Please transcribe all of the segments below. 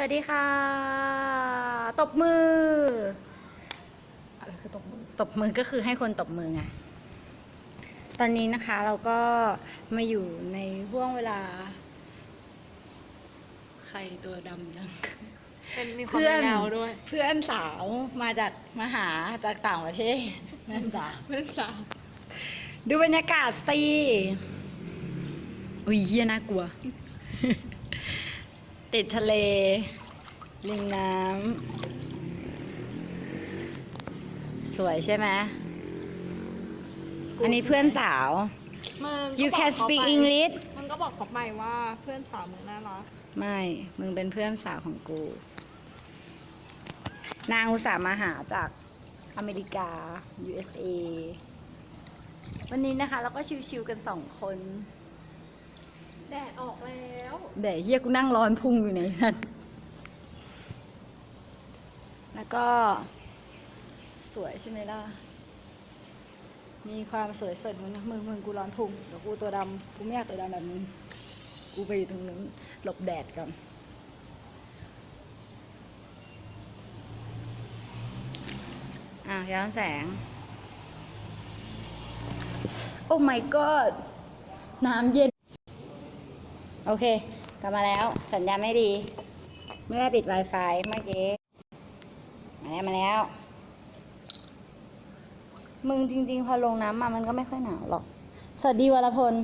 สวัสดีค่ะ ตบมืออะไรคือตบมือ ตบมือก็คือให้คนตบมือไง ตอนนี้นะคะเราก็มาอยู่ในห่วงเวลา ใครตัวดำจังเป็นมีความเพื่อนยาวด้วย เพื่อนสาวมาจากมาหาจากต่างประเทศนั่นจ้ะเพื่อนสาว ดูบรรยากาศสิอุ้ยเฮียน่ากลัว ติดทะเล ริมน้ำ สวยใช่ไหม อันนี้เพื่อนสาว มึง you ก็บอก can เขา speak ไป English มึงก็บอกเขาไปว่าเพื่อนสาวมึงน่ารัก ไม่ มึงเป็นเพื่อนสาวของกู นางอุตส่าห์มาหาจากอเมริกา USA วันนี้นะคะ เราก็ชิวๆกันสองคน แดดออกแล้วเดี๋ยวเฮียกูนั่งร้อนพุงอยู่ในนั้นแล้วก็ สวยใช่ไหมล่ะ มีความสวยสดมึงนะมึงมึงกูร้อนพุงเดี๋ยวกูตัวดำกูไม่อยากตัวดำแบบมึงกูไปอยู่ตรงนู้นหลบแดดก่อนอะย้อนแสง โอ้ my god น้ำเย็น โอเค กลับมาแล้ว สัญญาณไม่ดี ไม่ได้ปิด Wi-Fi เมื่อกี้ มาแล้ว มาแล้ว มึงจริง ๆ พอลงน้ำมา มันก็ไม่ค่อยหนาวหรอก สวัสดีวรพล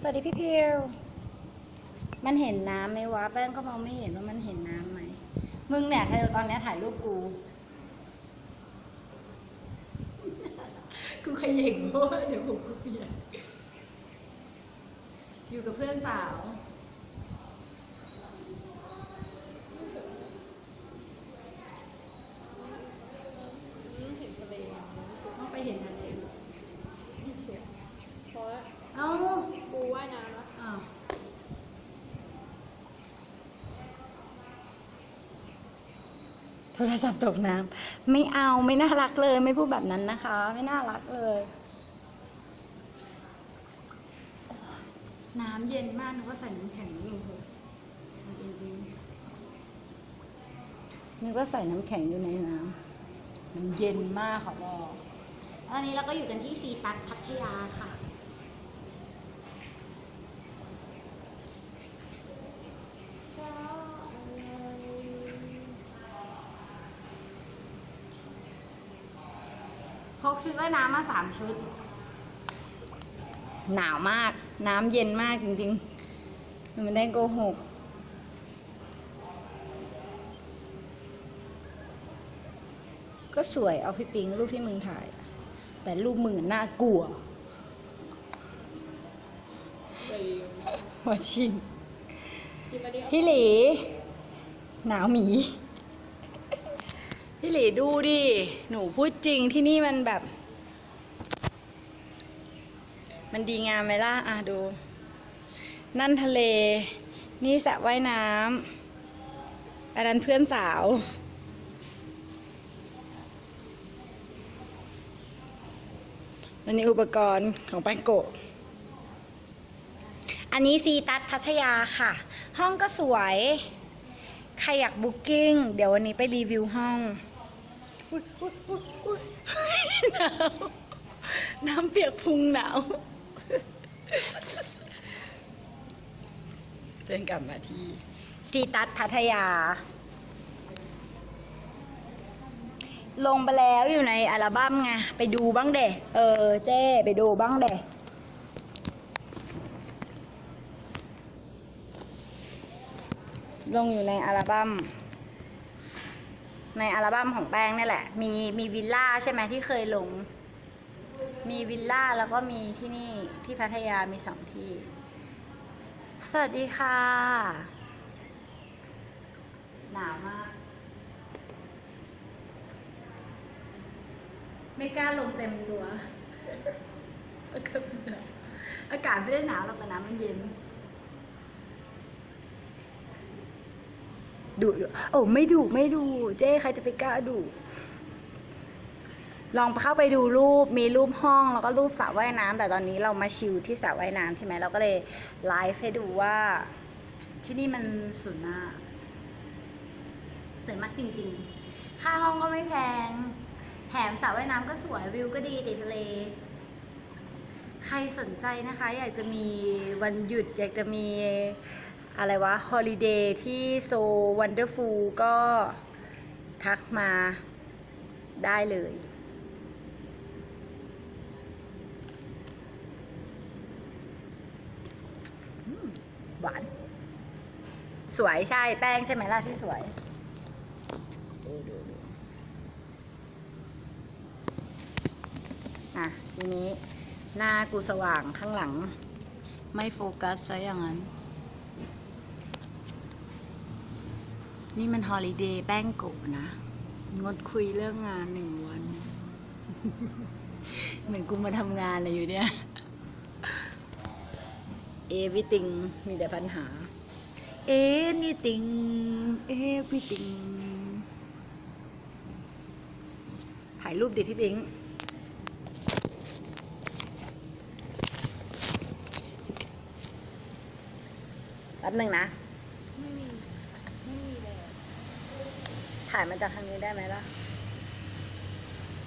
สวัสดีพี่พิวมันเห็นน้ำไหมวะ แป้งก็มองไม่เห็นว่ามันเห็นน้ำไหม มึงเนี่ยเธอตอนเนี้ยถ่ายรูปกู กูขย่งเพราะว่าเดี๋ยวผมกูเปียก อยู่กับเพื่อนสาว เห็นทะเลต้องไปเห็นทะเลเพราะเอ้ากูว่ายน้ำนะอ้าวโทรศัพท์ตกน้ำไม่เอาไม่น่ารักเลย ไม่พูดแบบนั้นนะคะ ไม่น่ารักเลย น้ำเย็นมากนึกว่าใส่น้ำแข็งอยู่เถอะจริงๆนึกว่าใส่น้ำแข็งอยู่ในน้ำมันเย็นมากขอบอกตอนนี้เราก็อยู่กันที่ซีตัสพัทยาค่ะพกชุดว่ายน้ำมาสามชุด หนาวมาก น้ำเย็นมากจริงๆ มันไม่ได้โกหก ก็สวยเอาพี่ปิงรูปที่มึงถ่าย แต่รูปมึงอน่ากลัวไปหัวชิงพี่หลี หนาวหมี พี่หลีดูดิ หนูพูดจริงที่นี่มันแบบ มันดีงามไหมล่ะ อะดู นั่นทะเล นี่สระว่ายน้ำอันนั้นเพื่อนสาว อันนี้อุปกรณ์ของแป้งโกอันนี้ซีตัสพัทยาค่ะ ห้องก็สวย ใครอยากบุ๊กิ้ง เดี๋ยววันนี้ไปรีวิวห้องน้ำเปียกพุงหนาว เดินกลับมาที่ซีตัสพัทยา ลงไปแล้วอยู่ในอัลบั้มไง ไปดูบ้างเดะเออ เจ้ไปดูบ้างเดะลงอยู่ในอัลบั้มในอัลบั้มของแป้งนี่แหละ มีมีวิลล่าใช่ไหมที่เคยลง มีวิลล่าแล้วก็มีที่นี่ที่พัทยามีสองที่ สวัสดีค่ะ หนาวมาก ไม่กล้าลงเต็มตัว อากาศไม่ได้หนาวหรอกแต่น้ำมันเย็นดุอยู่โอ้ไม่ดุไม่ดุเจ๊ใครจะไปกล้าดุ ลองเข้าไปดูรูปมีรูปห้องแล้วก็รูปสระว่ายน้ำแต่ตอนนี้เรามาชิลที่สระว่ายน้ำใช่ไหมเราก็เลยไลฟ์ให้ดูว่า ที่นี่มันสุดหน้าสวยมากจริงๆ ค่าห้องก็ไม่แพง แถมสระว่ายน้ำก็สวยวิวก็ดีติดทะเลใครสนใจนะคะ อยากจะมีวันหยุด อยากจะมีอะไรวะฮอลิเดย์ที่โซวันเดอร์ฟูลก็ทักมาได้เลย หวาน สวยใช่แป้งใช่ไหมล่ะที่สวยดูดูดูอะทีนี้หน้ากูสว่างข้างหลัง ไม่โฟกัสซะอย่างนั้น นี่มันฮอลิเดย์แป้งโกะนะ งดคุยเรื่องงานหนึ่งวัน เหมือนกูมาทำงานเลยอยู่เนี่ย everything มีแต่ปัญหา anything everything ถ่ายรูปดิพี่บิงแป๊บหนึ่งนะ ไม่มี ไม่มีเลยอะถ่ายมาจากทางนี้ได้ไหมล่ะ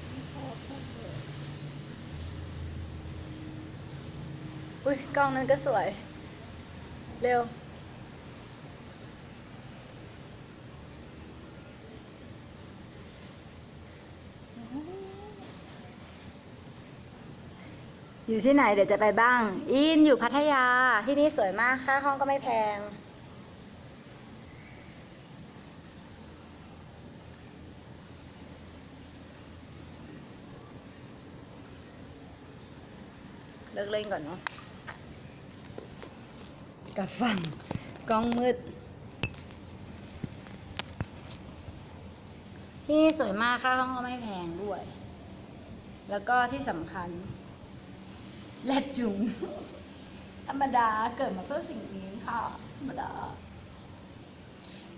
ไม่พอพูดเลย อุ้ยกล้องนั้นก็สวย เร็ว อยู่ที่ไหนเดี๋ยวจะไปบ้าง อินอยู่พัทยาที่นี่สวยมากค่าห้องก็ไม่แพงเลิกเล่นก่อนเนาะ กัดฟังกล้องมืดที่นี่สวยมากค่าห้องก็ไม่แพงด้วย แล้วก็ที่สำคัญ แลดจุงธรรมดาเกิดมาเพื่อสิ่งนี้ค่ะธรรมดา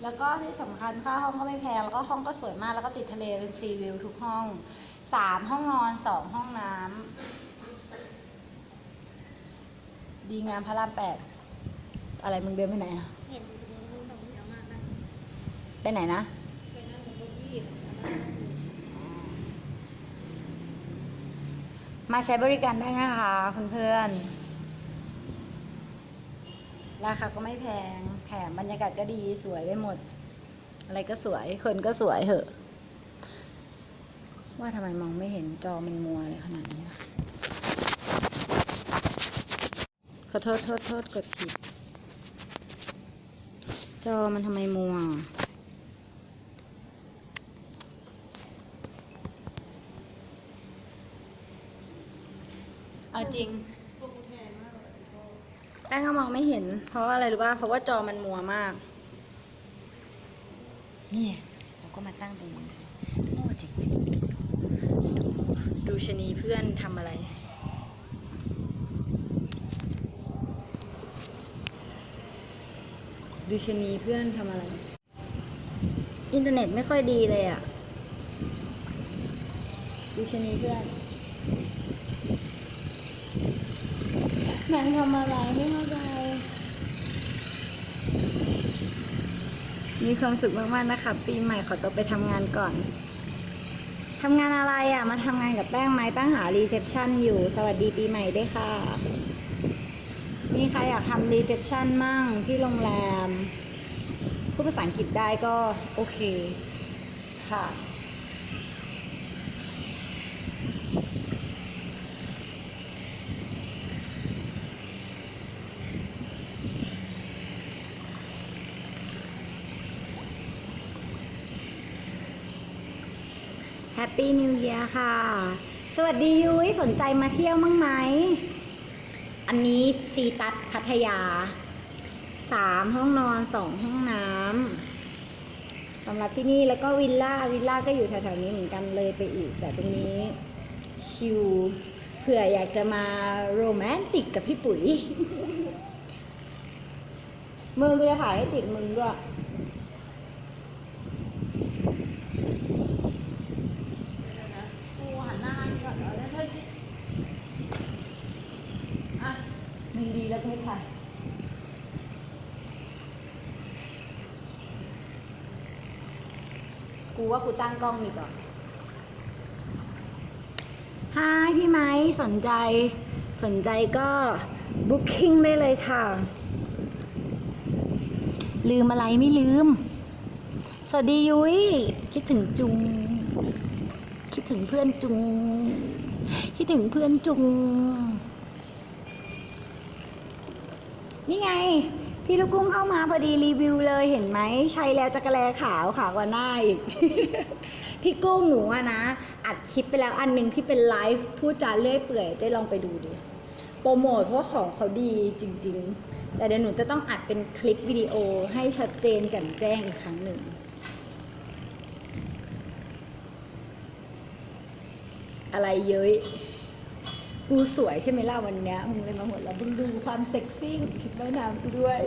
แล้วก็ที่สำคัญค่าห้องก็ไม่แพง แล้วก็ห้องก็สวยมากแล้วก็ติดทะเลเป็นซีวิวทุกห้องสามห้องนอนสองห้องน้ำดีงามพระรามแปด อะไรมึงเดินไปไหนอะเห็นดูดูตรงนี้เอามากนะไปไหนนะไปนั่งบนเก้าอี้มาใช้บริการได้นะคะเพื่อนๆ ราคาก็ไม่แพง แถมบรรยากาศก็ดีสวยไปหมด อะไรก็สวย คนก็สวยเหอะ ว่าทำไมมองไม่เห็นจอมันมัวเลยขนาดนี้ขอโทษโทษโทษกดผิด จอมันทำไมมัวเอาจริงพวกกูแทนมากเลยแป้งก็มองไม่เห็น เพราะว่าอะไรรู้ป่ะ เพราะว่าจอมันมัวมากเนี่ยเราก็มาตั้งตรงนี้สิโง่จริงๆดูชะนีเพื่อนทำอะไร ดูชะนีเพื่อนทำอะไร อินเทอร์เน็ตไม่ค่อยดีเลยอะ ดูชะนีเพื่อนนางทำอะไรไม่เข้าใจ มีความสุขมากๆนะคะปีใหม่ขอตัวไปทำงานก่อน ทำงานอะไรอะ มาทำงานกับแป้งไหมแป้งหารีเซพชันอยู่ สวัสดีปีใหม่ด้วยค่ะ มีใครอยากทำรีเซพชันมั่งที่โรงแรมพูดภาษาอังกฤษได้ก็โอเคค่ะแฮปปี้นิว e ย r ค่ะ สวัสดียุ้ยสนใจมาเที่ยวมั้งไหม อันนี้ซีตัดพัทยาสามห้องนอนสองห้องน้ำสำหรับที่นี่แล้วก็วิลล่าวิลล่าก็อยู่แถวๆนี้เหมือนกันเลยไปอีก แต่ตรงนี้ชิลเผื่ออยากจะมาโรแมนติกกับพี่ปุ๋ยมือกูจะถ่ายให้ติดมึงด้วย กูหันหน้าให้ก่อนแล้วเฮ้ยอะดีดีแล้วไม่ถ่าย กูว่ากูตั้งกล้องดีกว่าฮายพี่ไม้สนใจ สนใจก็บุ๊ก i n g ได้เลยค่ะ ลืมอะไรไม่ลืม สวัสดียุ้ยคิดถึงจุง คิดถึงเพื่อนจุง คิดถึงเพื่อนจุง นี่ไง พี่ลูกกุ้งเข้ามาพอดีรีวิวเลยเห็นไหมใช้แล้วจักรแลขาวขาวกว่าหน้าอีก พี่กุ้งหนูอะนะ อัดคลิปไปแล้วอันหนึ่งที่เป็นไลฟ์พูดจาเลื่อยเปื่อยได้ลองไปดูดิโปรโมทเพราะของเขาดีจริง ๆ แต่เดี๋ยวหนูจะต้องอัดเป็นคลิปวิดีโอให้ชัดเจนแจ่มแจ้งอีกครั้งหนึ่งอะไรเย้ย กูสวยใช่ไหมล่ะวันเนี้ยมึงเลยมาหมดแล้วมึงดูความเซ็กซี่ของชุดว่ายน้ำกูด้วย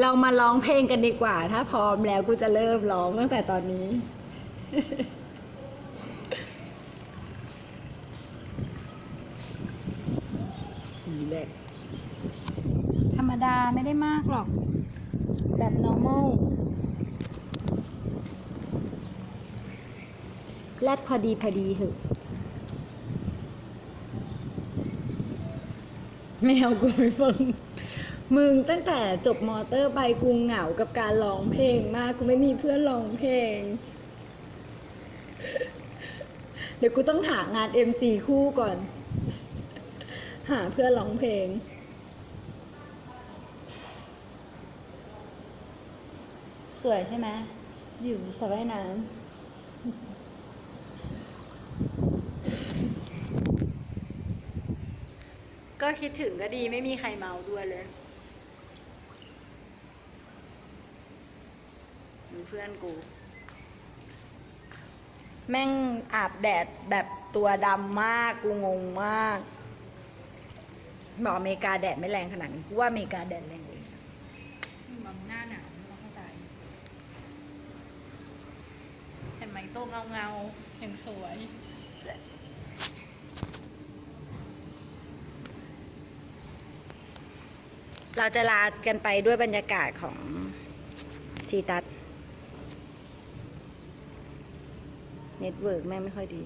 เรามาร้องเพลงกันดีกว่า ถ้าพร้อมแล้วกูจะเริ่มร้องตั้งแต่ตอนนี้นี่แหละธรรมดาไม่ได้มากหรอก แบบ normal แรดพอดีพอดีเหอะ ไม่เอากูไม่ฟังมึงตั้งแต่จบมอเตอร์ไปกูเหงากับการร้องเพลงมากกูไม่มีเพื่อนร้องเพลง เดี๋ยวกูต้องหางาน MC คู่ก่อน หาเพื่อนร้องเพลง สวยใช่ไหมอยู่สระว่ายน้ำ ก็คิดถึงก็ดีไม่มีใครเมาด้วยเลยมีเพื่อนกู แม่งอาบแดดแบบตัวดำมากกูงงมาก บอกอเมริกาแดดไม่แรงขนาดนี้กูว่าอเมริกาแดดแรงกว่าอีกมันหน้าหนาวไม่เข้าใจเห็นไหมโตเงาเงาๆอย่างสวย เราจะลากันไปด้วยบรรยากาศของซีตัสเน็ตเวิร์กแม่ไม่ค่อยดี